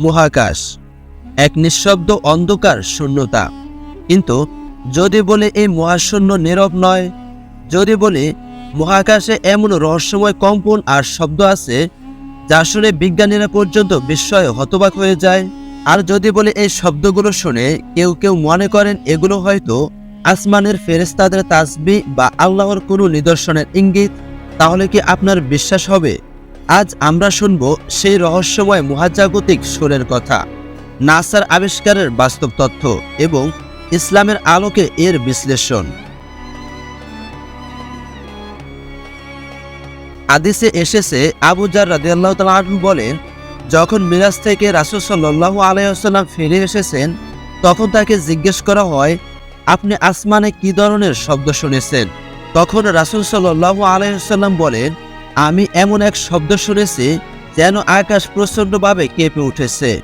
মহাকাশ। এক নিঃশব্দ অন্ধকার শূন্যতা। কিন্তু যদি বলে এই মহাশূন্য নীরব নয়, যদি বলি মহাকাশে এমন রহস্যময় কম্পন আর শব্দ আছে, যা শুনে বিজ্ঞানীরা পর্যন্ত বিস্ময়ে হতবাক হয়ে যায়, আর যদি বলে এই শব্দগুলো শুনে কেউ কেউ মনে করেন এগুলো হয়তো আসমানের ফেরেস্তাদের তাসবি বা আল্লাহর কোনো নিদর্শনের ইঙ্গিত, তাহলে কি আপনার বিশ্বাস হবে? আজ আমরা শুনব সেই রহস্যময় মহাজাগতিক সুরের কথা, নাসার আবিষ্কারের বাস্তব তথ্য এবং ইসলামের আলোকে এর বিশ্লেষণ। হাদিসে এসেছে, আবু জার রাদিয়াল্লাহ তাআলা আনহু বলেন, যখন মিরাজ থেকে রাসূল সাল্লাল্লাহু আলাইহি ওয়াসাল্লাম ফিরে এসেছেন, তখন তাকে জিজ্ঞেস করা হয়, আপনি আসমানে কি ধরনের শব্দ শুনেছেন? তখন রাসূল সাল্লাল্লাহু আলাইহি ওয়াসাল্লাম বলেন আমি এমন এক শব্দ শুনেছি যেন আকাশ প্রচণ্ডভাবে কেঁপে উঠেছে।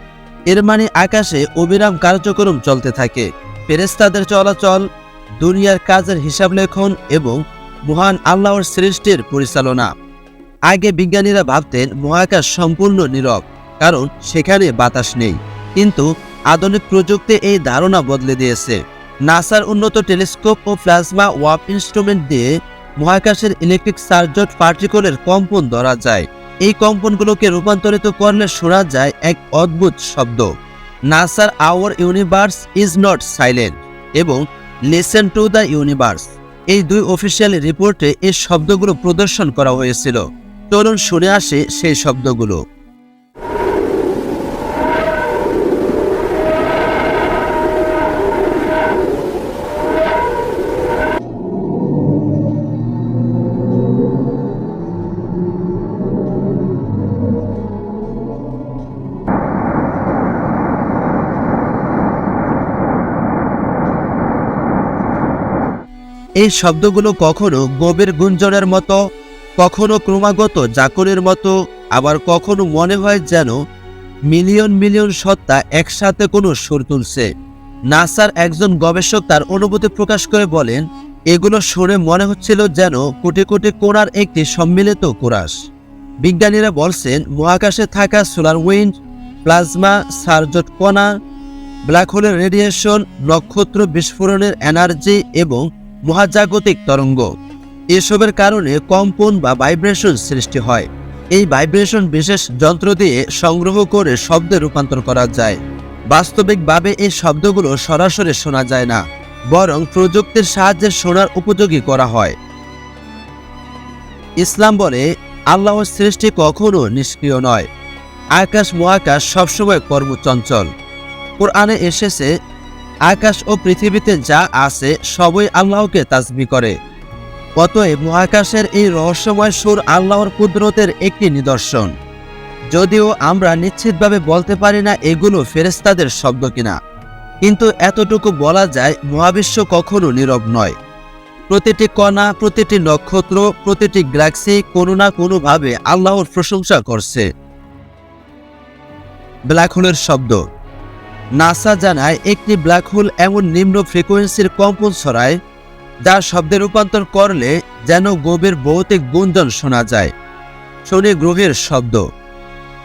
এর মানে আকাশে অবিরাম কার্যক্রম চলতে থাকে। ফেরেস্তাদের চলাচল, দুনিয়ার কাজের হিসাব লেখন এবং মহান আল্লাহর সৃষ্টির পরিচালনা। আগে বিজ্ঞানীরা ভাবতেন মহাকাশ সম্পূর্ণ নীরব, কারণ সেখানে বাতাস নেই। কিন্তু আধুনিক প্রযুক্তি এই ধারণা বদলে দিয়েছে। নাসার উন্নত টেলিস্কোপ ও প্লাজমা ওয়াপ ইনস্ট্রুমেন্ট দিয়ে মহাকাশের ইলেকট্রিক সার্জট পার্টিকলের কম্পন ধরা যায়। এই কম্পনগুলোকে রূপান্তরিত করলে শোনা যায় এক অদ্ভুত শব্দ। নাসার our universe is not silent এবং লিসেন টু দ্য ইউনিভার্স। এই দুই অফিসিয়াল রিপোর্টে এই শব্দগুলো প্রদর্শন করা হয়েছিল। চলুন শুনে আসে সেই শব্দগুলো। এই শব্দগুলো কখনো গোবের গুঞ্জনের মতো, কখনো ক্রমাগত জাকরের মতো, আবার কখনো মনে হয় যেন মিলিয়ন মিলিয়ন সত্তা একসাথে কোনো সুর তুলছে। নাসার একজন গবেষক তার অনুভূতি প্রকাশ করে বলেন, এগুলো শুনে মনে হচ্ছিল যেন কোটি কোটি কোণার একটি সম্মিলিত কোরাস। বিজ্ঞানীরা বলছেন, মহাকাশে থাকা সোলার উইন্ড, প্লাজমা, সার্জট কণা, ব্ল্যাক হোলের রেডিয়েশন, নক্ষত্র বিস্ফোরণের এনার্জি এবং মহাজাগতিক তরঙ্গ। এসবের কারণে কম্পন বা ভাইব্রেশন সৃষ্টি হয়। এই ভাইব্রেশন বিশেষ যন্ত্র দিয়ে সংগ্রহ করে শব্দে রূপান্তর করা যায়। বাস্তবিকভাবে এই শব্দগুলো সরাসরি শোনা যায় না, বরং প্রযুক্তির সাহায্যে শোনার উপযোগী করা হয়। ইসলাম বলে আল্লাহর সৃষ্টি কখনো নিষ্ক্রিয় নয়। আকাশ মহাকাশ সবসময় কর্মচঞ্চল। কোরআনে এসেছে আকাশ ও পৃথিবীতে যা আছে, সবই আল্লাহকে তাজবি করে। অতএব মহাকাশের এই রহস্যময় সুর আল্লাহর কুদরতের একটি নিদর্শন। যদিও আমরা নিশ্চিতভাবে বলতে পারি না এগুলো ফেরেস্তাদের শব্দ কিনা। কিন্তু এতটুকু বলা যায়, মহাবিশ্ব কখনো নীরব নয়। প্রতিটি কণা, প্রতিটি নক্ষত্র, প্রতিটি গ্যালাক্সি কোনো না কোনোভাবে আল্লাহর প্রশংসা করছে। ব্ল্যাক হোলের শব্দ। নাসা জানায়, একটি ব্ল্যাক হোল এমন নিম্ন ফ্রিকোয়েন্সির কম্পন ছড়ায় যা শব্দে রূপান্তর করলে যেন গভীর ভৌতিক গুঞ্জন শোনা যায়। শনি গ্রহের শব্দ।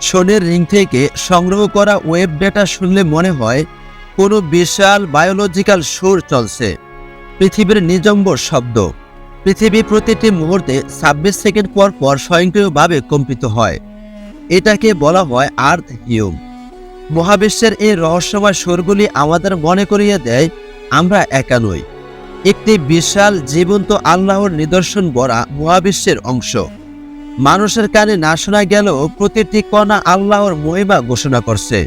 শনির রিং থেকে সংগ্রহ করা ওয়েব ডেটা শুনলে মনে হয় কোনো বিশাল বায়োলজিক্যাল সুর চলছে। পৃথিবীর নিজম্বর শব্দ। পৃথিবী প্রতিটি মুহূর্তে ছাব্বিশ সেকেন্ড পর পর স্বয়ংক্রিয়ভাবে কম্পিত হয়। এটাকে বলা হয় আর্থ হিউম। মহাবিশ্বের এই রহস্যময় সুরগুলি আমাদের মনে করিয়ে দেয়, আমরা একা নই। একটি বিশাল জীবন্ত আল্লাহর নিদর্শন বরা মহাবিশ্বের অংশ। মানুষের কানে না শোনা গেলেও প্রতিটি কণা আল্লাহর মহিমা ঘোষণা করছে।